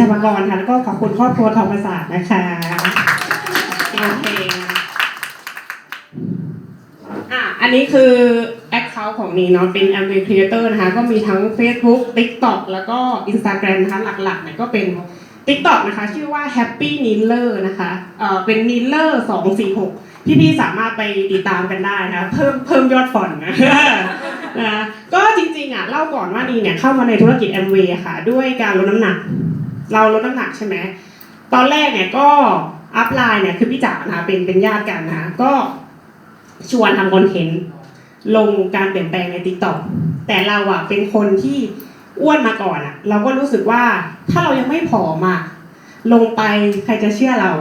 ธรรมกรค่ะแล้วก็ขอบคุณครอบครัวธรรมศาสตร์นะคะโอเคอะอันนี้คือแอคเคาท์ของนี้เนาะเป็น a m w a y Creator นะคะ ก็มีทั้ง Facebook TikTok แล้วก็ Instagram นะคะ หลักๆเนี่ยก็เป็น TikTok นะคะ ชื่อว่า Happy Niller นะคะเอ่อเป็น Niller 246 พี่ๆสามารถไปติดตามกันได้นะ เพิ่มเพิ่มยอดฟอนนะนะก็จริงๆอะเล่าก่อนว่านีเนี่ยเข้ามาในธุรกิจ a m w a y ค่ะ ด้วยการลดน้ำหนัก เราลดน้ำหนักใช่ไหมตอนแรกเนี่ยก็อัพไลน์เนี่ยคือพี่จ๋านะคะเป็นเป็นญาติกันนะคะก็ชวนทำคอนเทนต์ลงการเปลี่ยนแปลงใน t ิ k t o k แต่เราอะเป็นคนที่อ้วนมาก่อนอะเราก็รู้สึกว่าถ้าเรายังไม่ผอมอะลงไปใครจะเชื่อเรา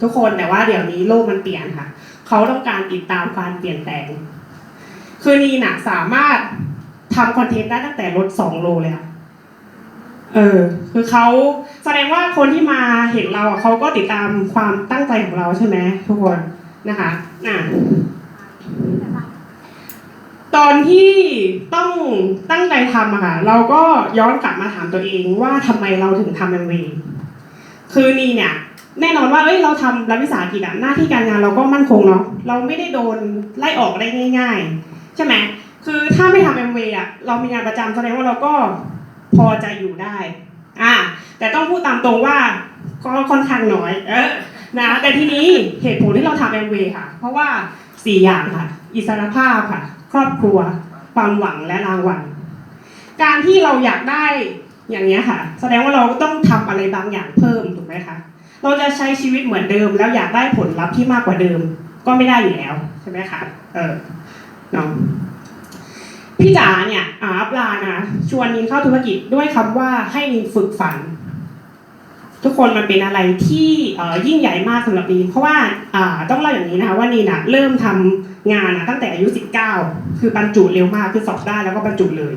ทุกคนแต่ว่าเดี๋ยวนี้โลกมันเปลี่ยนค่ะ เขาต้องการติดตามการเปลี่ยนแปลง คือนีน่ะสามารถทำคอนเทนต์ได้ตั้งแต่ลดสองโลเลยค่ะ เออคือเขาแสดงว่าคนที่มาเห็นเราอะเขาก็ติดตามความตั้งใจของเราใช่ไหมทุกคนนะคะอะตอนที่ต้องตั้งใจทำอะค่ะเราก็ย้อนกลับมาถามตัวเองว่าทำไมเราถึงทำแอมเวย์คือนี่เนี่ย แน่นอนว่าเอ้ยเราทำรัฐวิสาหกิจอะหน้าที่การงานเราก็มั่นคงเนาะเราไม่ได้โดนไล่ออกได้ง่าย ๆ ใช่ไหมคือถ้าไม่ทำแอมเวย์อะเรามีงานประจำแสดงว่าเราก็ พอจะอยู่ได้อ่าแต่ต้องพูดตามตรงว่าก็ค่อนข้างน้อย เออนะแต่ทีนี้เหตุผลที่เราทำแอมเวย์ค่ะ เพราะว่าสี่อย่างค่ะ อิสรภาพค่ะ ครอบครัว ความหวังและรางวัลการที่เราอยากได้อย่างนี้ยค่ะ แสดงว่าเราต้องทำอะไรบางอย่างเพิ่มถูกไหมคะเราจะใช้ชีวิตเหมือนเดิม แล้วอยากได้ผลลัพธ์ที่มากกว่าเดิม ก็ไม่ได้อยู่แล้วใช่ไหมคะเออเนาะ พี่จ๋าเนี่ยอาอัพลานะชวนนินเข้าธุรกิจด้วยคำว่าให้นินฝึกฝัน ทุกคนมันเป็นอะไรที่ยิ่งใหญ่มากสำหรับนินเพราะว่าต้องเล่าอย่างนี้นะคะว่านินะเริ่มทำงานอะตั้งแต่อายุ 19 คือบรรจุเร็วมากคือสอบได้แล้วก็บรรจุเลย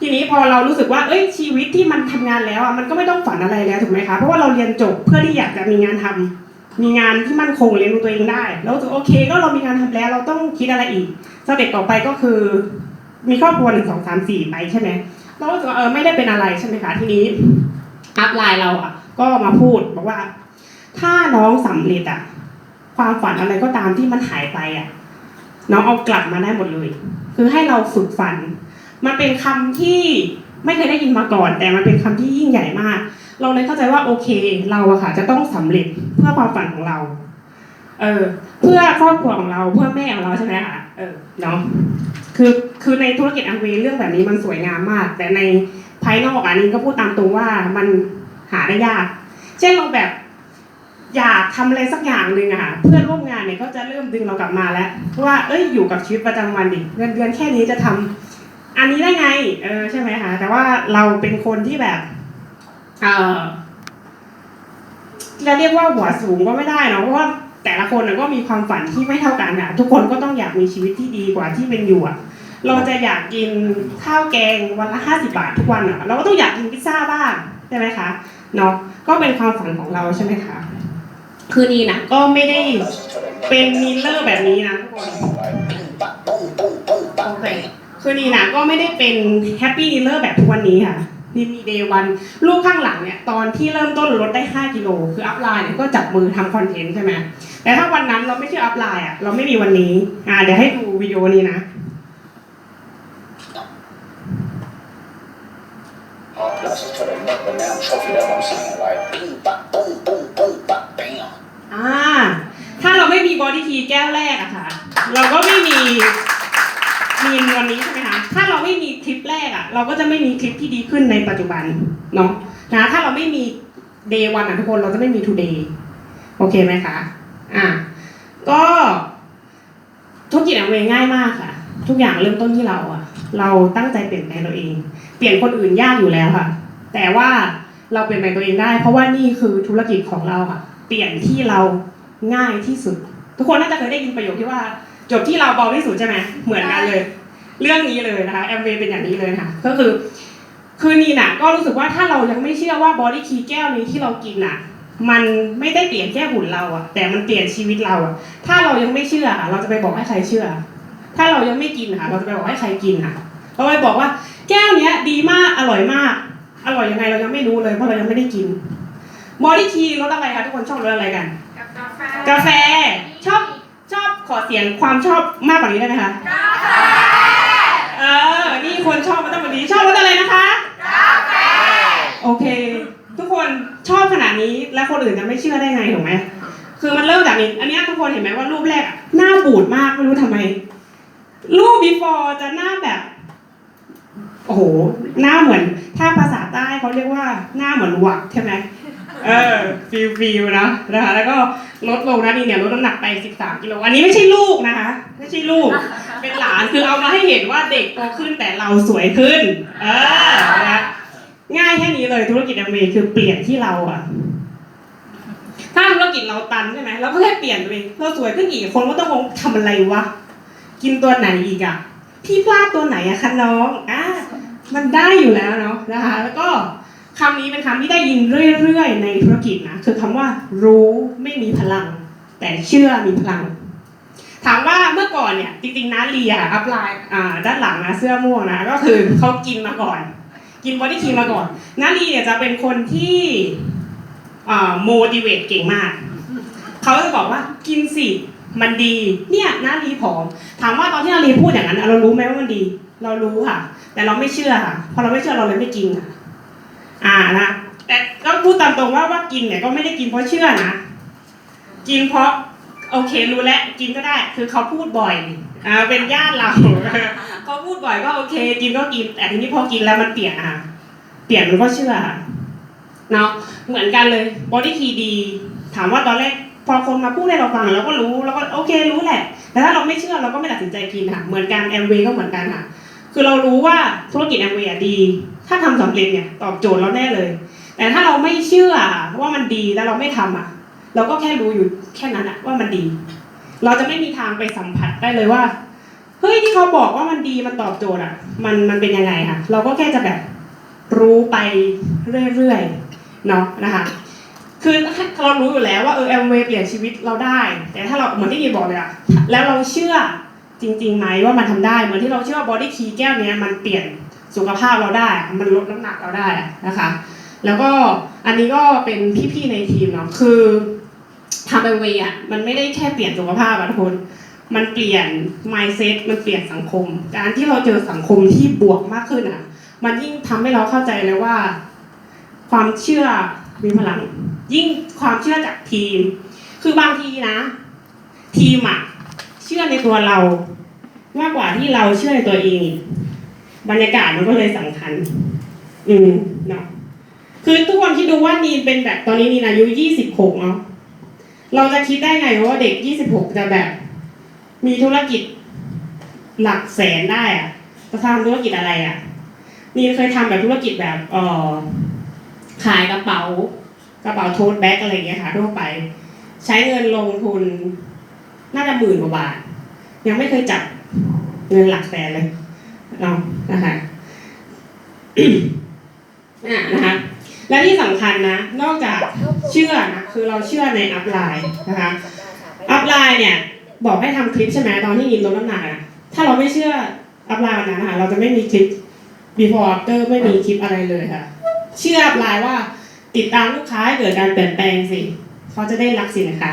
ทีนี้พอเรารู้สึกว่าเอ้ยชีวิตที่มันทำงานแล้วอะมันก็ไม่ต้องฝันอะไรแล้วถูกไหมคะเพราะว่าเราเรียนจบเพื่อที่อยากจะมีงานทำมีงานที่มั่นคงเลี้ยงดูตัวเองได้ แล้วโอเคก็เรามีงานทำแล้วเราต้องคิดอะไรอีกสเต็ปต่อไปก็คือ มีครอบครัวหนึ่งสองสามสี่ไปใช่ไหมเราก็รู้สึกว่าเออไม่ได้เป็นอะไรใช่ไหมคะทีนี้อัพไลน์เราอะ ก็มาพูดบอกว่า ถ้าน้องสำเร็จอะ ความฝันอะไรก็ตามที่มันหายไปอะ น้องเอากลับมาได้หมดเลย คือให้เราฝึกฝัน มันเป็นคำที่ไม่เคยได้ยินมาก่อน แต่มันเป็นคำที่ยิ่งใหญ่มาก เราเลยเข้าใจว่าโอเค เราอะค่ะ จะต้องสำเร็จเพื่อความฝันของเรา เออ เพื่อครอบครัวของเราเพื่อแม่ของเราใช่ไหมคะเออเนาะ คือคือในธุรกิจอังเวเรื่องแบบนี้มันสวยงามมาก แต่ในภายนอกอันนี้ก็พูดตามตรงว่ามันหาได้ยาก เช่นเราแบบอยากทำอะไรสักอย่างหนึ่งอะค่ะเพื่อนร่วมงานเนี่ยก็จะเริ่มดึงเรากลับมาแล้วว่าเอ้ยอยู่กับชีวิตประจำวันดิเงินเดือนแค่นี้จะทำอันนี้ได้ไงเออใช่ไหมคะแต่ว่าเราเป็นคนที่แบบเออจะเรียกว่าหัวสูงก็ไม่ได้เนอะเพราะว่าแต่ละคนก็มีความฝันที่ไม่เท่ากันอะทุกคนก็ต้องอยากมีชีวิตที่ดีกว่าที่เป็นอยู่อะ เราจะอยากกินข้าวแกงวันละห้าสิบาททุกวันอะ เราก็ต้องอยากกินพิซซ่าบ้างใช่ไหมคะเนาะก็เป็นความฝันของเราใช่ไหมคะคือนีนะก็ไม่ได้เป็นมิลเลอร์แบบนี้นะทุกคนโอเคคือนีนะก็ไม่ได้เป็นแฮปปี้มิลเลอร์แบบทุกวันนี้ค่ะนี่มีเดย์วันรูปข้างหลังเนี่ยตอนที่เริ่มต้นลดได้ 5 กิโลคืออัพไลน์เนี่ยก็จับมือทำคอนเทนต์ใช่ไหมแต่ถ้าวันนั้นเราไม่ใช่อัพไลน์อะเราไม่มีวันนี้อ่าเดี๋ยวให้ดูวิดีโอนี้นะ Hopplöst för en människa för det de säger. Like, boom, ba, boom, boom, boom, ba, bam. อ่า ถ้าเราไม่มีบอดี้ทีแก้วแรกอะค่ะ เราก็ไม่มีมีวันนี้ใช่ไหมคะ ถ้าเราไม่มีคลิปแรกอะเราก็จะไม่มีคลิปที่ดีขึ้นในปัจจุบันเนาะนะถ้าเราไม่มี day one อะทุกคนเราจะไม่มี today โอเคไหมคะ อะก็ธุรกิจแอมเวง่ายมากค่ะ ทุกอย่างเริ่มต้นที่เราอะเราตั้งใจเปลี่ยนแปลงตัวเอง เปลี่ยนคนอื่นยากอยู่แล้วค่ะ แต่ว่าเราเปลี่ยนแปลงตัวเองได้ เพราะว่านี่คือธุรกิจของเราค่ะ เปลี่ยนที่เราง่ายที่สุด ทุกคนน่าจะเคยได้ยินประโยคที่ว่า จบที่เราเบาที่สุดใช่ไหมเหมือนกันเลย เรื่องนี้เลยนะคะแอมเวย์เป็นอย่างนี้เลยค่ะ ก็คือคือนี่น่ะ ก็รู้สึกว่าถ้าเรายังไม่เชื่อว่าบอดี้คีแก้วนี้ที่เรากินน่ะ มันไม่ได้เปลี่ยนแค่หุ่นเราอะแต่มันเปลี่ยนชีวิตเราอะถ้าเรายังไม่เชื่ออะเราจะไปบอกให้ใครเชื่อ ถ้าเรายังไม่กินค่ะ เราจะไปบอกให้ใครกินค่ะเราไปบอกว่า แก้วเนี้ยดีมากอร่อยมาก อร่อยยังไงเรายังไม่รู้เลยเพราะเรายังไม่ได้กินบอดี้คีรสอะไรคะทุกคนชอบรสอะไรกัน กาแฟกาแฟชอบชอบขอเสียงความชอบมากกว่านี้ได้ไหมคะกาแฟเออนี่คนชอบมาตั้งแต่นี้ชอบรสอะไรนะคะกาแฟโอเค ทุกคนชอบขนาดนี้แล้วคนอื่นจะไม่เชื่อได้ไงถูกไหมคือมันเริ่มจากนี้อันเนี้ยทุกคนเห็นไหมว่ารูปแรกอะหน้าบูดมากไม่รู้ทำไม รูป before จะหน้าแบบ โอ้โห หน้าเหมือน ถ้าภาษาใต้เขาเรียกว่าหน้าเหมือนหวักใช่ไหมเออฟิลฟิลนะนะคะแล้วก็ลดลงนะนี่เนี่ยลดน้ำหนักไป 13กิโลอันนี้ไม่ใช่ลูกนะคะ ไม่ใช่ลูก เป็นหลานคือเอามาให้เห็นว่าเด็กโตขึ้นแต่เราสวยขึ้น เออนะง่ายแค่นี้เลยธุรกิจแอมเวย์คือเปลี่ยนที่เราอะถ้าธุรกิจเราตันใช่ไหมเราก็แค่เปลี่ยนตัวเองเราสวยขึ้นอีกคนก็ต้องงงทำอะไรวะกินตัวไหนอีกอะพี่พลาดตัวไหนอะคะน้องอะ มันได้อยู่แล้วเนาะนะคะ แล้วก็คำนี้เป็นคำที่ได้ยินเรื่อยๆ ในธุรกิจนะคือคำว่ารู้ไม่มีพลัง แต่เชื่อมีพลัง ถามว่าเมื่อก่อนเนี่ยจริงๆนะเลียอัพไลน์ด้านหลังนะเสื้อม่วงนะก็คือเขากินมาก่อน กินบอดี้คีมาก่อนนาลีเนี่ยจะเป็นคนที่โมดิเวตเก่งมากเขาจะบอกว่ากินสิมันดีเนี่ยนาลีผอม ถามว่าตอนที่นาลีพูดอย่างนั้นเรารู้ไหมว่ามันดี เรารู้ค่ะ แต่เราไม่เชื่อค่ะพอเราไม่เชื่อเราเลยไม่กินค่ะอ่านะแต่ก็พูดตามตรงว่าว่ากินเนี่ยก็ไม่ได้กินเพราะเชื่อนะกินเพราะโอเครู้แล้วกินก็ได้ คือเขาพูดบ่อยอ่าเป็นญาติเราเขาพูดบ่อยก็โอเค กินก็กิน แต่ทีนี้พอกินแล้วมันเปลี่ยนอะเปลี่ยนมันก็เชื่อเนาะเหมือนกันเลยบอดี้คีดี ถามว่าตอนแรกพอคนมาพูดให้เราฟังเราก็รู้เราก็โอเครู้แหละ แต่ถ้าเราไม่เชื่อเราก็ไม่ตัดสินใจกินค่ะ เหมือนกันแอมเวย์ก็เหมือนกันค่ะ คือเรารู้ว่าธุรกิจแอมเวย์ดี ถ้าทำสำเร็จเนี่ยตอบโจทย์เราแน่เลย แต่ถ้าเราไม่เชื่อว่ามันดีแล้วเราไม่ทำอะ เราก็แค่รู้อยู่แค่นั้นอะว่ามันดี เราจะไม่มีทางไปสัมผัสได้เลยว่าเฮ้ยที่เขาบอกว่ามันดีมันตอบโจทย์อะ มันมันเป็นยังไงค่ะ เราก็แค่จะแบบรู้ไปเรื่อยๆเนาะนะคะคือเรารู้อยู่แล้วว่าเออแอมเวย์เปลี่ยนชีวิตเราได้ แต่ถ้าเราเหมือนที่ยีบอกเลยอะแล้วเราเชื่อ จริงๆไหมว่ามันทำได้เหมือนที่เราเชื่อว่าบอดี้คีแก้วเนี้ยมันเปลี่ยนสุขภาพเราได้ มันลดน้ำหนักเราได้นะคะ แล้วก็อันนี้ก็เป็นพี่ๆในทีมเนาะคือทำแอมเวย์อะมันไม่ได้แค่เปลี่ยนสุขภาพอะทุกคนมันเปลี่ยน mindset มันเปลี่ยนสังคม การที่เราเจอสังคมที่บวกมากขึ้นอะ มันยิ่งทำให้เราเข้าใจเลยว่า ความเชื่อมีพลัง ยิ่งความเชื่อจากทีม คือบางทีนะ ทีมอะ เชื่อในตัวเรามากกว่าที่เราเชื่อในตัวเอง บรรยากาศมันก็เลยสำคัญ อืมเนาะคือทุกคนคิดดูว่านีนเป็นแบบตอนนี้นีนอายุยี่สิบหกเนาะเราจะคิดได้ไงว่าเด็กยี่สิบหกจะแบบ มีธุรกิจหลักแสนได้อะจะทำธุรกิจอะไรอะนี่เคยทำแบบธุรกิจแบบเออขายกระเป๋ากระเป๋าโทสแบ็กอะไรเงี้ยค่ะทั่วไป ใช้เงินลงทุน น่าจะหมื่นกว่าบาท ยังไม่เคยจับเงินหลักแสนเลยเนาะนะคะอะนะคะ และที่สำคัญนะ นอกจากเชื่อนะคือเราเชื่อในอัพไลน์นะคะอัพไลน์เนี่ย บอกให้ทำคลิปใช่ไหมตอนที่ยินลดน้ำหนักอะถ้าเราไม่เชื่ออัพไลน์นะคะเราจะไม่มีคลิป before after ไม่มีคลิปอะไรเลยค่ะ เชื่ออัพไลน์ว่าติดตามลูกค้าให้เกิดการเปลี่ยนแปลงสิเขาจะได้รักสินค้า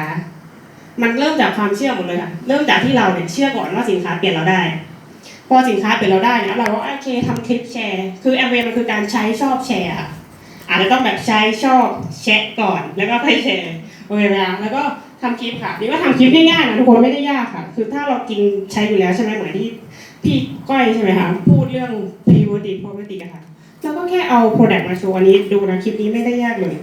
มันเริ่มจากความเชื่อหมดเลยค่ะ เริ่มจากที่เราเนี่ยเชื่อก่อนว่าสินค้าเปลี่ยนเราได้ พอสินค้าเปลี่ยนเราได้เนี่ยเราก็โอเคทำคลิปแชร์ คือแอมเวมันคือการใช้ชอบแชร์ค่ะอาจจะต้องแบบใช้ชอบแชะก่อนแล้วก็ค่อยแชร์โอเคไหมแล้วก็ทำคลิปค่ะนี่ว่าทำคลิปง่ายๆนะทุกคนไม่ได้ยากค่ะ คือถ้าเรากินใช้อยู่แล้วใช่ไหมเหมือนที่พี่ก้อยใช่ไหมคะพูดเรื่อง prebiotic probiotic ค่ะเราก็แค่เอา product มาโชว์อันนี้ดูนะคลิปนี้ไม่ได้ยากเลย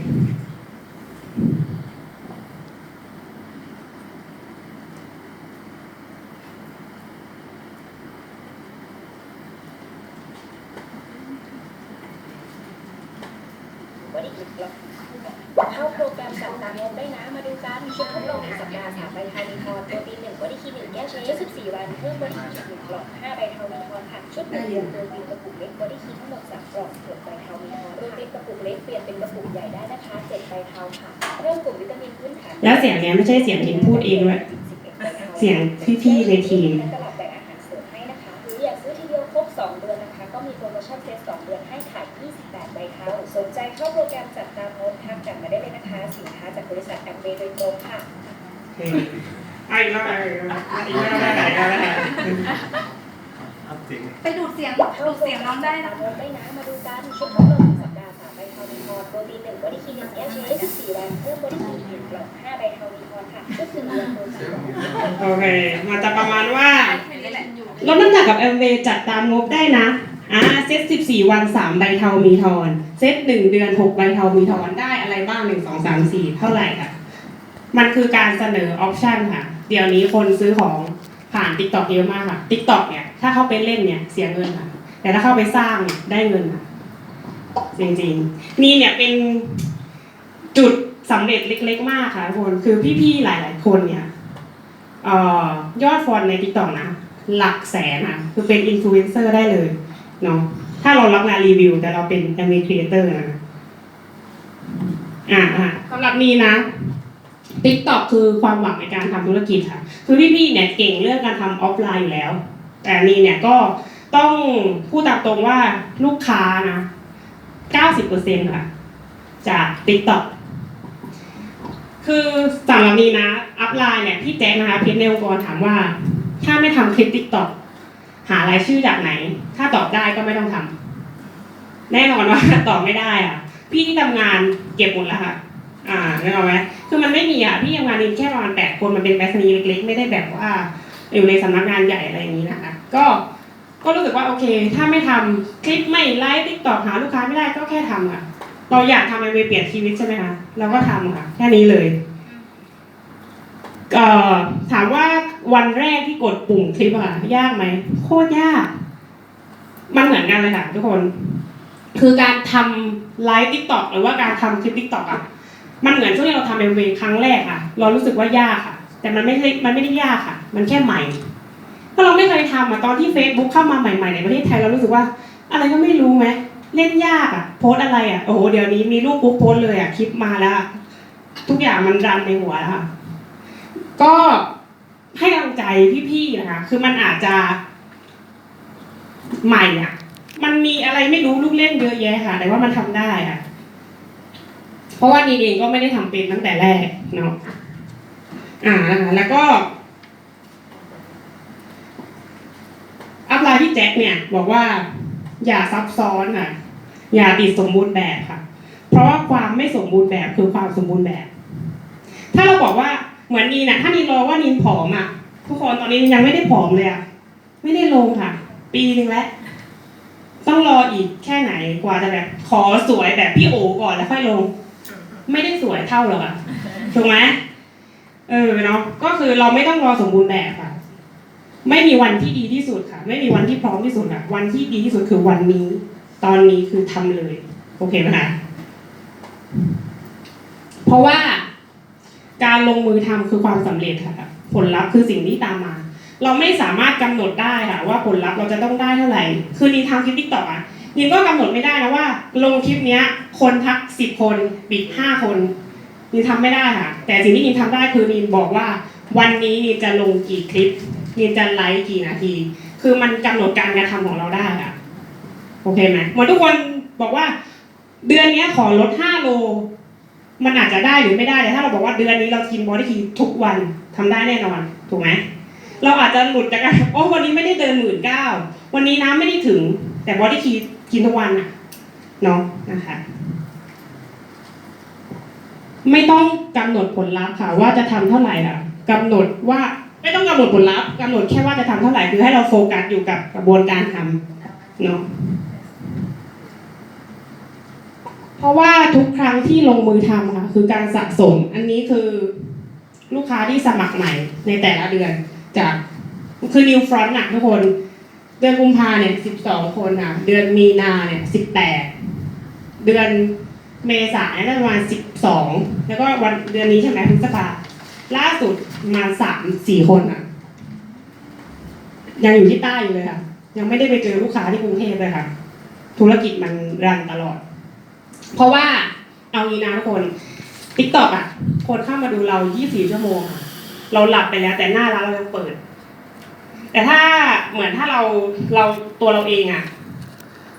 เข้าโปรแกรมกับตามงบได้นะ มาดูกันชุดทดลองหนึ่งสัปดาห์สามใบไทยมีทอนโปรตีนหนึ่งบอดี้คีหนึ่งแก้วใช้ชุด14 วัน เพิ่มบอดี้คีหนึ่งกล่องห้าใบเทามีทอนค่ะ ชุดหนึ่งเดือนโปรตีนกระปุกเล็กบอดี้คีทั้งหมดสามกล่องเกิดใบเทามีทอนโปรตีนกระปุกเล็กเปลี่ยนเป็นกระปุกใหญ่ได้นะคะเจ็ดใบเทาค่ะ เพิ่มกลุ่มวิตามินพื้นฐาน แล้วเสี ยงเนี้ยไม่ใช่เสียงที่พูดเองด้วยเสียงพี่ๆในทีมตลาดแบ่งอาหารเสริมให้นะคะหรืออยากซื้อทีเดียวครบ2เดือนนะคะ ก็มีโปรโมชั่นเซต2เดือนให้ขาย 28 ใบเทามาได้เลยนะคะสินค้าจากบริษัทแอมเบย์โดยตรงค่ะโอเคไอ้แล้วไอ้แล้วไอ้แล้วไอ้แล้วไอ้แล้วไปดูดเสียงดูดเสียงน้องได้นะตามได้นะมาดูกันชุดทดลอง สัปดาห์สามใบเทาดีพอร์โปรตีนหนึ่งบอดี้คีหนึ่งแก้วเชฟสี่วันเพิ่มบอดี้คีหนึ่งกล่องห้าใบเทาดีพอร์ค่ะชุดหนึ่งเดือนโปรตีนโอเคมันจะประมาณว่าแค่นี้แหละอยู่ลดน้ำหนักกับแอมเวย์จัดตามงบได้นะอ่าเซต14วัน3ใบเทามีทอน เซต1เดือน6ใบเทามีทอนได้อะไรบ้าง1 2 3 4เท่าไหร่ค่ะ มันคือการเสนอออปชันค่ะ เดี๋ยวนี้คนซื้อของผ่าน t ิ k t o k เยอะมากค่ะ t ิ k t o k เนี่ยถ้าเข้าไปเล่นเนี่ยเสียเงินค่ะ แต่ถ้าเข้าไปสร้างเนี่ยได้เงินค่ะ จริงๆ นี่เนี่ยเป็นจุดสำเร็จเล็ก ๆ มากค่ะทุกคนคือพี่ๆหลาย ๆ คนเนี่ยออยอดฟอลใน t ิ k t o k นะ หลักแสนอะ คือเป็นอินฟลูเอนเซอร์ได้เลยเนาะถ้าเรารับงานรีวิว แต่เราเป็นแอมเ c ครีเอเตอร์นะอ่าสำหรับนี้นะ t ิ k t o k คือความหวังในการทำธุรกิจค่ะ คือพี่ๆเนี่ยเก่งเรื่องการทำออฟไลน์อยู่แล้ว แต่นี่เนี่ยก็ต้องพูดตามตรงว่าลูกค้านะ 90%ค่ะจาก t ิ k t o k คือสำหรับนี้นะ อัพไลน์เนี่ยพี่แจ๊คนะคะเพจในองค์กรถามว่า ถ้าไม่ทำคลิปติ๊กต็อกหารายชื่อจากไหน ถ้าตอบได้ก็ไม่ต้องทำแน่นอนว่าตอบไม่ได้อะ พี่ที่ทำงานเก็บหมดแล้วค่ะอ่าแนึกออกไหมคือมันไม่มีอะพี่ทำงานมีแค่ประมาณแปดคนมันเป็นแบสนีเล็กๆ ไม่ได้แบบว่า อยู่ในสำนักงานใหญ่อะไรอย่างนี้นะคะ ก็ ก็รู้สึกว่าโอเค ถ้าไม่ทำคลิปไม่ไลฟ์ติ๊กต็อกหาลูกค้าไม่ได้ก็แค่ทำอะ เราอยากทำไอเวเปลี่ยนชีวิตใช่ไหมคะเราก็ทำค่ะแค่นี้เลยเอ่อถามว่าวันแรกที่กดปุ่มคลิปอะค่ะยากไหมโคตรยาก มันเหมือนกันเลยค่ะทุกคน คือการทำไลฟ์ทิกต็อกหรือว่าการทำคลิปทิกต็อกอะมันเหมือนช่วงที่เราทำเอ็มวีครั้งแรกอะเรารู้สึกว่ายากค่ะ แต่มันไม่ใช่มันไม่ได้ยากค่ะ มันแค่ใหม่ ถ้าเราไม่เคยทำอะตอนที่ Facebook เข้ามาใหม่ๆในประเทศไทยเรารู้สึกว่า อะไรก็ไม่รู้ไหมเล่นยากอะโพสอะไรอะโอ้โหเดี๋ยวนี้มีรูปปุ๊บโพสเลยอะคลิปมาแล้ว ทุกอย่างมันรันในหัวแล้วค่ะก็ให้กำลังใจพี่ๆนะคะคือมันอาจจะใหม่อะ มันมีอะไรไม่รู้ลูกเล่นเยอะแยะค่ะ แต่ว่ามันทำได้อะ เพราะว่านีเองก็ไม่ได้ทำเป็นตั้งแต่แรกเนาะอ่านะคะแล้วก็ อั พี่แจ็คเนี่ยบอกว่าอย่าซับซ้อนค่ะ อย่าติดสมบูรณ์แบบค่ะ เพราะว่าความไม่สมบูรณ์แบบคือความสมบูรณ์แบบ ถ้าเราบอกว่าเหมือนนีน่ะถ้านีรอว่านีนผอมอะทุกคนตอนนี้ยังไม่ได้ผอมเลยอะไม่ได้ลงค่ะ ปีหนึ่งแล้วต้องรออีกแค่ไหนกว่าจะแบบ ขอสวยแบบพี่โอก่อนแล้วค่อยลง ไม่ได้สวยเท่าหรอกอะถูกไหมเออเนาะก็คือเราไม่ต้องรอสมบูรณ์แบบอะ ไม่มีวันที่ดีที่สุดค่ะ ไม่มีวันที่พร้อมที่สุดอะวันที่ดีที่สุดคือวันนี้ ตอนนี้คือทำเลย โอเคไหมคะเพราะว่าการลงมือทำคือความสำเร็จค่ะ ผลลัพธ์คือสิ่งที่ตามมา เราไม่สามารถกำหนดได้ค่ะ ว่าผลลัพธ์เราจะต้องได้เท่าไหร่ คือนินทำคลิปติ๊กต็อกอะนินก็กำหนดไม่ได้นะว่า ลงคลิปเนี้ย คนทักสิบคนปิดห้าคนนินทำไม่ได้ค่ะ แต่สิ่งที่นินทำได้คือนินบอกว่า วันนี้นินจะลงกี่คลิป นินจะไลฟ์กี่นาที คือมันกำหนดการกระทำของเราได้ค่ะโอเคไหมเหมือนทุกคนบอกว่า เดือนนี้ขอลดห้าโล มันอาจจะได้หรือไม่ได้แต่ถ้าเราบอกว่าเดือนนี้เรากินบอดี้คีทุกวันทำได้แน่นอน ถูกไหมเราอาจจะหลุดจากการโอ้วันนี้ไม่ได้เดินหมื่นเก้าวันนี้น้ำไม่ได้ถึง แต่บอดี้คีกินทุกวันอะเนาะนะคะไม่ต้องกำหนดผลลัพธ์ค่ะ ว่าจะทำเท่าไหร่อะกำหนดว่า ไม่ต้องกำหนดผลลัพธ์กำหนดแค่ว่าจะทำเท่าไหร่คือให้เราโฟกัสอยู่กับกระบวนการทำเนาะเพราะว่าทุกครั้งที่ลงมือทำค่ะคือการสะสม อันนี้คือลูกค้าที่สมัครใหม่ในแต่ละเดือนจากคือ new front นะทุกคน เดือนกุมภาเนี่ยสิบสองคนค่ะ เดือนมีนาเนี่ยสิบแปดเดือนเมษาเนี่ยประมาณสิบสองแล้วก็วันเดือนนี้ใช่ไหมพฤษภา ล่าสุดมาสามสี่คนอะ ยังอยู่ที่ใต้อยู่เลยค่ะ ยังไม่ได้ไปเจอลูกค้าที่กรุงเทพเลยค่ะ ธุรกิจมันรันตลอด เพราะว่าเอางี้นะทุกคนติ๊กต็อกอะ คนเข้ามาดูเรา 24 ชั่วโมงอะเราหลับไปแล้ว แต่หน้าร้านเรายังเปิด แต่ถ้าเหมือนถ้าเราเราตัวเราเองอะ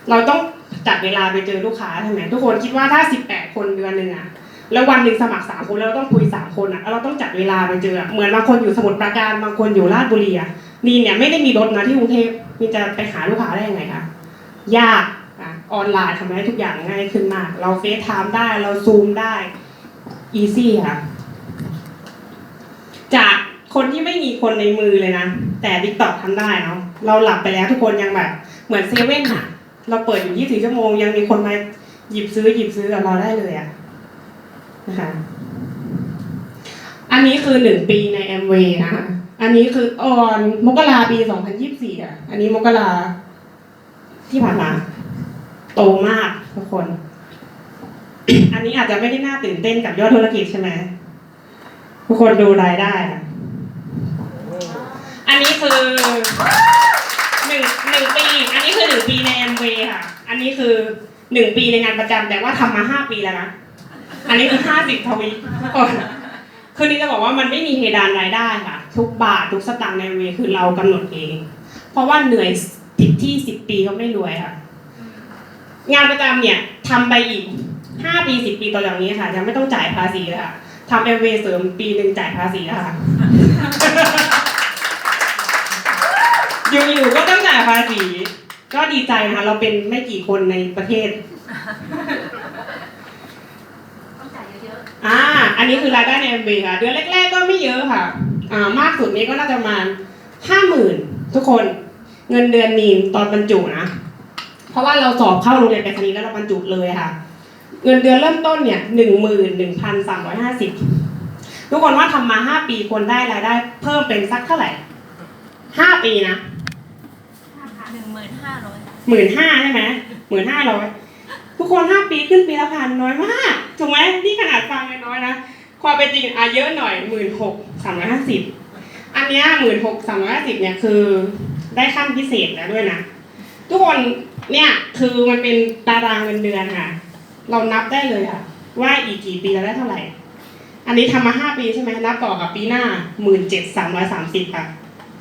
เราต้องจัดเวลาไปเจอลูกค้าใช่ไหมทุกคนคิดว่าถ้า 18 คนเดือนหนึ่งอะ แล้ววันหนึ่งสมัครสามคนแล้วเราต้องคุยสามคนอะเราต้องจัดเวลาไปเจอเหมือนบางคนอยู่สมุทรปราการบางคนอยู่ราชบุรีอะนี่เนี่ยไม่ได้มีรถนะที่กรุงเทพนี่จะไปหาลูกค้าได้ยังไงคะยากอะออนไลน์ทำให้ทุกอย่างง่ายขึ้นมาก เราเฟซไทม์ได้เราซูมได้อีซี่ค่ะจากคนที่ไม่มีคนในมือเลยนะ แต่ t ิ k t o k ทำได้เนาะเราหลับไปแล้วทุกคนยังแบบ เหมือนเซเว่นอะเราเปิดอยู่ 24 ชั่วโมง ยังมีคนมาหยิบซื้อหยิบซื้อกับเราได้เลยอะ นะคะอันนี้คือหนึ่งปีใน m w นะคะอันนี้คือออนมกราปี2024อะ อันนี้มกราที่ผ่านมาโตมากทุกคน อันนี้อาจจะไม่ได้น่าตื่นเต้นกับยอดธุรกิจใช่ไหมทุกคนดูรายได้ค่ะอันนี้คือหนึ่งหนึ่งปี อันนี้คือหนึ่งปีใน m w ค่ะ อันนี้คือหนึ่งปีในงานประจำแต่ว่าทำมาห้าปีแล้วนะ อันนี้คือห้าสิบทวีทุกคนคือนี่จะบอกว่ามันไม่มีเพดานรายได้ค่ะ ทุกบาททุกสตางค์ในเวคือเรากำหนดเอง เพราะว่าเหนื่อยสิบที่สิบปีก็ไม่รวยค่ะ งานประจำเนี่ยทำไปอีกห้าปีสิบปีต่อจากนี้ค่ะ ยังไม่ต้องจ่ายภาษีเลยค่ะทำเอเวเสริมปีหนึ่งจ่ายภาษีแล้วค่ะอยู่ๆก็ต้องจ่ายภาษี ก็ดีใจนะคะเราเป็นไม่กี่คนในประเทศต้องจ่ายเย อะอ่า อันนี้คือรายได้ใน MV ค่ะ เดือนแรกๆก็ไม่เยอะค่ะ อ่ามากสุดนี้ก็น่าจะประมาณห้าหมื่นทุกคนเงินเดือนนีนตอนบรรจุนะ เพราะว่าเราสอบเข้าโรงเรียนไปรษณีย์แล้วเราบรรจุเลยค่ะ เงินเดือนเริ่มต้นเนี่ยหนึ่งหมื่นหนึ่งพันสามร้อยห้าสิบทุกคนว่าทำมาห้าปีควรได้รายได้ เพิ่มเป็นสักเท่าไหร่ห้าปีนะหนึ่งหมื่นห้าร้อยหมื่นห้าใช่ไหมหมื่นห้าร้อย ทุกคนห้าปีขึ้นปีละพันน้อยมากถูกไหมนี่ขนาดฟังน้อยนะความเป็นจริงอะเยอะหน่อยหมื่นหกสามร้อยห้าสิบอันเนี้ยหมื่นหกสามร้อยห้าสิบเนี่ยคือได้ขั้นพิเศษแล้วด้วยนะ ทุกคนเนี่ยคือมันเป็นตารางเงินเดือนค่ะ เรานับได้เลยค่ะ ว่าอีกกี่ปีเราได้เท่าไหร่ อันนี้ทำมาห้าปีใช่ไหมนับต่อกับปีหน้าหมื่นเจ็ดสามร้อยสามสิบค่ะ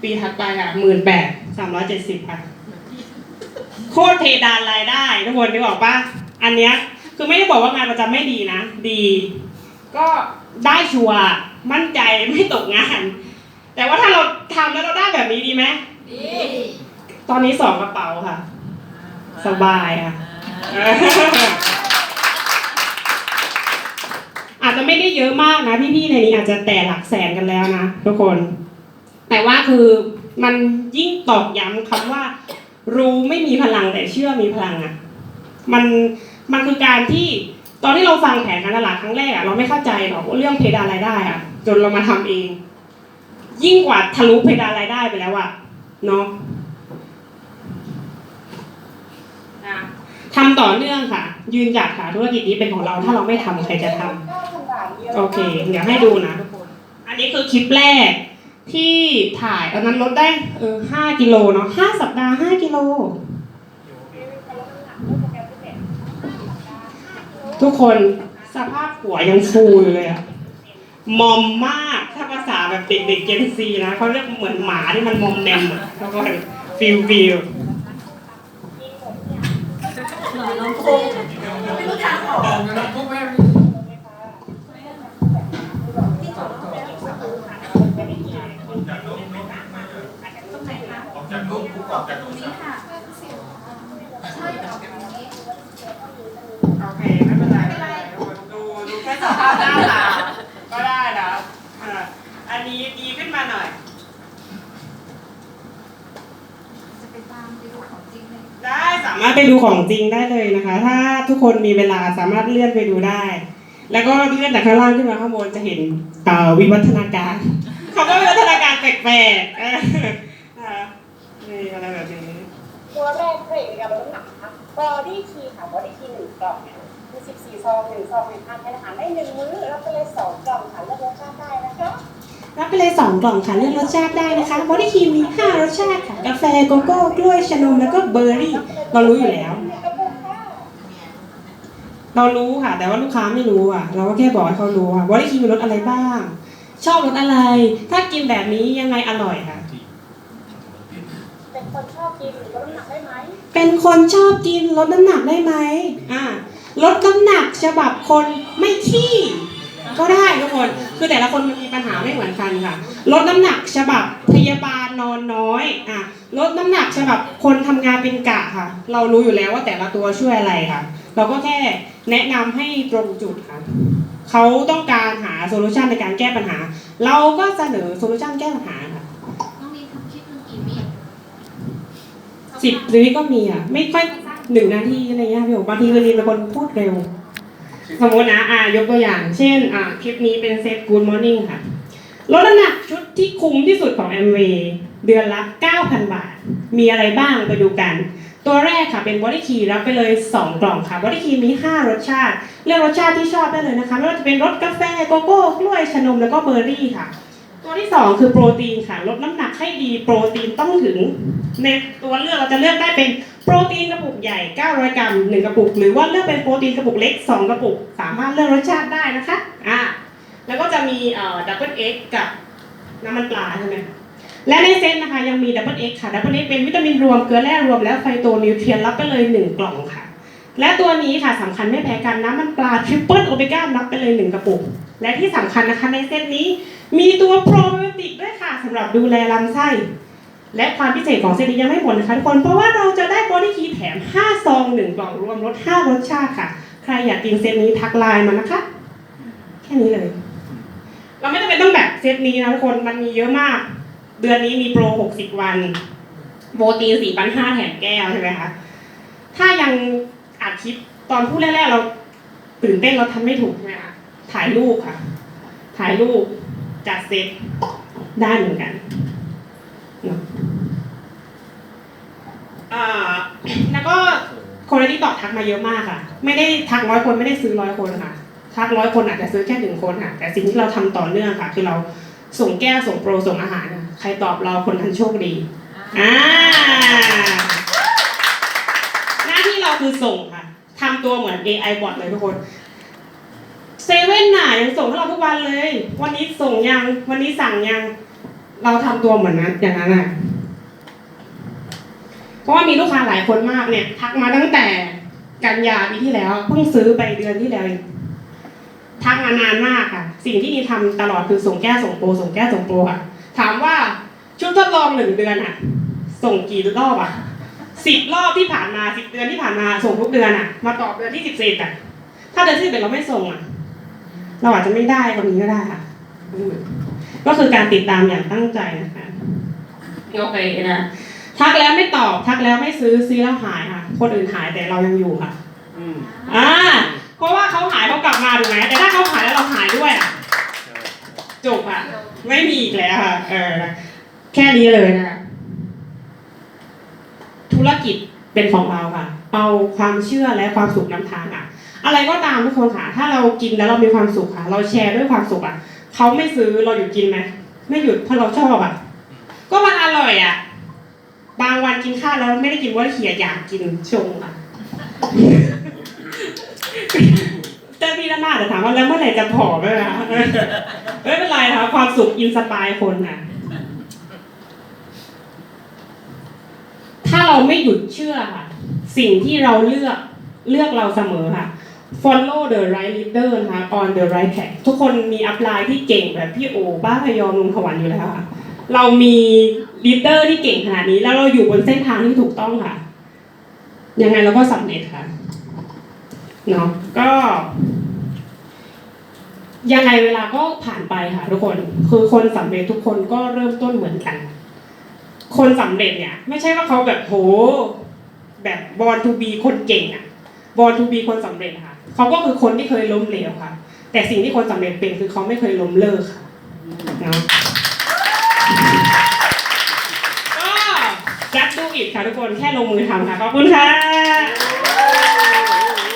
ปีถัดไปค่ะหมื่นแปดสามร้อยเจ็ดสิบค่ะ โคตรเพดานรายได้ ทุกคนนึกออกปะ อันเนี้ยคือไม่ได้บอกว่างานประจำไม่ดีนะ ดี ก็ได้ชัวร์มั่นใจไม่ตกงาน แต่ว่าถ้าเราทำแล้วเราได้แบบนี้ดีไหมตอนนี้สองกระเป๋าค่ะ สบายค่ะอาจจะไม่ได้เยอะมากนะพี่ๆในนี้อาจจะแต่หลักแสนกันแล้วนะทุกคน แต่ว่าคือมันยิ่งตอกย้ำคำว่า รู้ไม่มีพลังแต่เชื่อมีพลังอะ มัน มันคือการที่ตอนที่เราฟังแผนการตลาดครั้งแรกอะเราไม่เข้าใจหรอกว่าเรื่องเพดานรายได้อะจนเรามาทำเอง ยิ่งกว่าทะลุเพดานรายได้ไปแล้วอะเนาะทำต่อเนื่องค่ะ ยืนหยัดค่ะธุรกิจนี้เป็นของเราถ้าเราไม่ทำใครจะทำโอเค เดี๋ยวให้ดูนะ อันนี้คือคลิปแรกที่ถ่ายตอนนั้นลดได้เออห้ากิโลเนาะห้าสัปดาห์ห้ากิโล ทุกคนสภาพหัวยังฟูอยู่เลยอะมอมมากถ้าภาษาแบบเด็กๆเจนซีนะเขาเรียกเหมือนหมาที่มันมอมแมมอะทุกคนฟิลฟิลไม่รู้ทางออกออกจากรูปออกจากตรูรงปนี้ค่ะ โอเคไม่เป็นไรไม่เป็นไรดูดูแค่ สภาพหน้าตาก็ได้แล้วอะอันนี้ดีขึ้นมาหน่อย จะไปตามไปดูของจริงเลย ได้สามารถไปดูของจริงได้เลยนะคะ ถ้าทุกคนมีเวลาสามารถเลื่อนไปดูได้ แล้วก็เลื่อนจากข้างล่างขึ้นมาข้างบนจะเห็นเอ่อวิวัฒนาการคำว่าวิวัฒนาการแปลกๆเออนะคะนี่อะไรแบบนี้ ตัวแรกเพลงในการลดน้ำหนักนะคะบอดี้คีค่ะบอดี้คีหนึ่งกล่องเนี่ยมีสิบสี่ ซองหนึ่งซองเนี่ยทานให้อาหารได้หนึ่งมื้อรับไปเลยสองกล่องค่ะเลือกรสชาติได้นะคะรับไปเลยสองกล่องค่ะเลือกรสชาติได้นะคะบอดี้ครีมมีห้ารสชาติค่ะกาแฟโกโก้กล้วยชะนมแล้วก็เบอร์รี่เรารู้อยู่แล้วเรารู้ค่ะ แต่ว่าลูกค้าไม่รู้อะ เราก็แค่บอกให้เขารู้ค่ะบอดี้ครีมมีรสอะไรบ้าง ชอบรสอะไร ถ้ากินแบบนี้ยังไงอร่อยค่ะ เป็นคนชอบกินหรือลดน้ำหนักได้ไหมเป็นคนชอบกินลดน้ำหนักได้ไหมอ่า ลดน้ำหนักฉบับคนไม่ขี้ก็ได้ทุกคน คือแต่ละคนมันมีปัญหาไม่เหมือนกันค่ะ ลดน้ำหนักฉบับพยาบาลนอนน้อย อะ ลดน้ำหนักฉบับคนทำงานเป็นกะค่ะ เรารู้อยู่แล้วว่าแต่ละตัวช่วยอะไรค่ะ เราก็แค่แนะนำให้ตรงจุดค่ะ เขาต้องการหาโซลูชันในการแก้ปัญหา เราก็เสนอโซลูชันแก้ปัญหาค่ะต้องมีทำคลิปหนึ่งกี่วิสิบวิก็มีอะ ไม่ค่อย หนึ่งนาทีอะไรเงี้ยพี่โอบางทีมันมีเป็นคนพูดเร็ว สมมตินะอะยกตัวอย่าง เช่นอะคลิปนี้เป็นเซต Good Morning ค่ะลดน้ำหนักชุดที่คุ้มที่สุดของ m w เดือนละ 9,000 บาท มีอะไรบ้างไปดูกัน ตัวแรกค่ะเป็นบอดี้คีรับไปเลย 2 กล่องค่ะบอดี้คีมี 5 รสชาติ เลือกรสชาติที่ชอบได้เลยนะคะ ไม่ว่าจะเป็นรสกาแฟโกโก้กล้วยชนมแล้วก็เบอร์รี่ค่ะ ตัวที่ 2 คือโปรตีนค่ะ ลดน้ำหนักให้ดีโปรตีนต้องถึง ในตัวเลือกเราจะเลือกได้เป็น โปรตีนกระปุกใหญ่ 900 กรัม 1 กระปุก หรือว่าเลือกเป็นโปรตีนกระปุกเล็ก 2 กระปุก สามารถเลือกรสชาติได้นะคะอ่าแล้วก็จะมีเอ่อดับเบิลเอ็กกับน้ำมันปลาใช่ไหมและในเซตนะคะยังมีดับเบิลเอ็กค่ะดับเบิลเอ็กเป็นวิตามินรวมเกลือแร่รวมและไฟโตนิวเทรียนรับไปเลย 1 กล่องค่ะ และตัวนี้ค่ะสำคัญไม่แพ้กันน้ำมันปลาทริปเปิลโอเมก้ารับไปเลย 1 กระปุก และที่สำคัญนะคะในเซตนี้ มีตัวโปรไบโอติกด้วยค่ะสำหรับดูแลลำไส้และความพิเศษของเซตนี้ยังไม่หมดนะคะทุกคนเพราะว่าเราจะได้ ม 5 ซอง 1 กล่องรวมรส5รสชาติค่ะ ใครอยากกินเซตนี้ทักไลน์มานะคะ แค่นี้เลย เราไม่จำเป็นต้องแบบเซตนี้นะทุกคนมันมีเยอะมาก เดือนนี้มีโปร 60 วันโบตีน4,500แถมแก้วใช่ไหมคะถ้ายังอัดคลิปตอนพูดแรกๆเราตื่นเต้นเราทำไม่ถูกใช่ไหมคะถ่ายรูปค่ะ ถ่ายรูปจัดเซตได้เหมือนกันอะอ่า แล้วก็คนที่ตอบทักมาเยอะมากค่ะ ไม่ได้ทักร้อยคนไม่ได้ซื้อร้อยคนค่ะ ทักร้อยคนอาจจะซื้อแค่หนึ่งคนค่ะ แต่สิ่งที่เราทำต่อเนื่องค่ะ คือเราส่งแก้วส่งโปรส่งอาหารใครตอบเราคนนั้นโชคดีอ่าหน้าที่เราคือส่งค่ะทำตัวเหมือน AI บอทเลยทุกคนเซเว่นน่ะยังส่งให้เราทุกวันเลย วันนี้ส่งยัง วันนี้สั่งยัง เราทำตัวเหมือนนั้นอย่างนั้นอะ เพราะว่ามีลูกค้าหลายคนมากเนี่ย ทักมาตั้งแต่กันยาปีที่แล้วเพิ่งซื้อไปเดือนที่แล้วเองทักมานานมากค่ะ สิ่งที่นี่ทำตลอดคือส่งแก้ส่งโปรส่งแก้ส่งโปรค่ะ ถามว่าชุดทดลองหนึ่งเดือนอะ ส่งกี่รอบอะสิบรอบที่ผ่านมาสิบเดือนที่ผ่านมาส่งทุกเดือนอะ มาตอบเดือนที่สิบสี่อะถ้าเดือนที่สิบเอ็ดเราไม่ส่งอะ เราอาจจะไม่ได้ตรงนี้ก็ได้ค่ะก็คือการติดตามอย่างตั้งใจนะคะโอเคนะ ทักแล้วไม่ตอบ ทักแล้วไม่ซื้อซื้อแล้วหายค่ะ คนอื่นหายแต่เรายังอยู่ค่ะอืมอ่า เพราะว่าเขาหายเขากลับมาถูกไหมแต่ถ้าเขาหายแล้วเราหายด้วยอะจบอะ ไม่มีอีกแล้วค่ะ เออ แค่นี้เลยนะคะธุรกิจเป็นของเราค่ะ เอาความเชื่อและความสุขนำทางอะ อะไรก็ตามทุกคนค่ะ ถ้าเรากินแล้วเรามีความสุขค่ะ เราแชร์ด้วยความสุขอะเขาไม่ซื้อเราหยุดกินไหมไม่หยุดเพราะเราชอบอะ ก็มันอร่อยอะ บางวันกินข้าวแล้วไม่ได้กินว่าเขียอยากกินชงอะแต่พี่ด้านหน้าจะถามว่าแล้วเมื่อไหร่จะผอมเลยนะไม่เป็นไรค่ะความสุขอินสปายคนค่ะถ้าเราไม่หยุดเชื่อค่ะ สิ่งที่เราเลือกเลือกเราเสมอค่ะ follow the right leader นะคะ on the right track ทุกคนมีอัพไลน์ที่เก่งแบบพี่โอบ้าพยอมลุงถวันอยู่แล้วค่ะ เรามีลีดเดอร์ที่เก่งขนาดนี้ แล้วเราอยู่บนเส้นทางที่ถูกต้องค่ะ ยังไงเราก็สำเร็จค่ะเนาะก็ ยังไงเวลาก็ผ่านไปค่ะทุกคน คือคนสำเร็จทุกคนก็เริ่มต้นเหมือนกัน คนสำเร็จเนี่ย ไม่ใช่ว่าเขาแบบโหแบบบอลทูบีคนเก่งอะบอลทูบีคนสำเร็จค่ะเขาก็คือคนที่เคยล้มเหลวค่ะ แต่สิ่งที่คนสำเร็จเป็นคือเขาไม่เคยล้มเลิกค่ะเนาะ ก็จัดดูอิดค่ะทุกคนแค่ลงมือทำค่ะ ขอบคุณค่ะ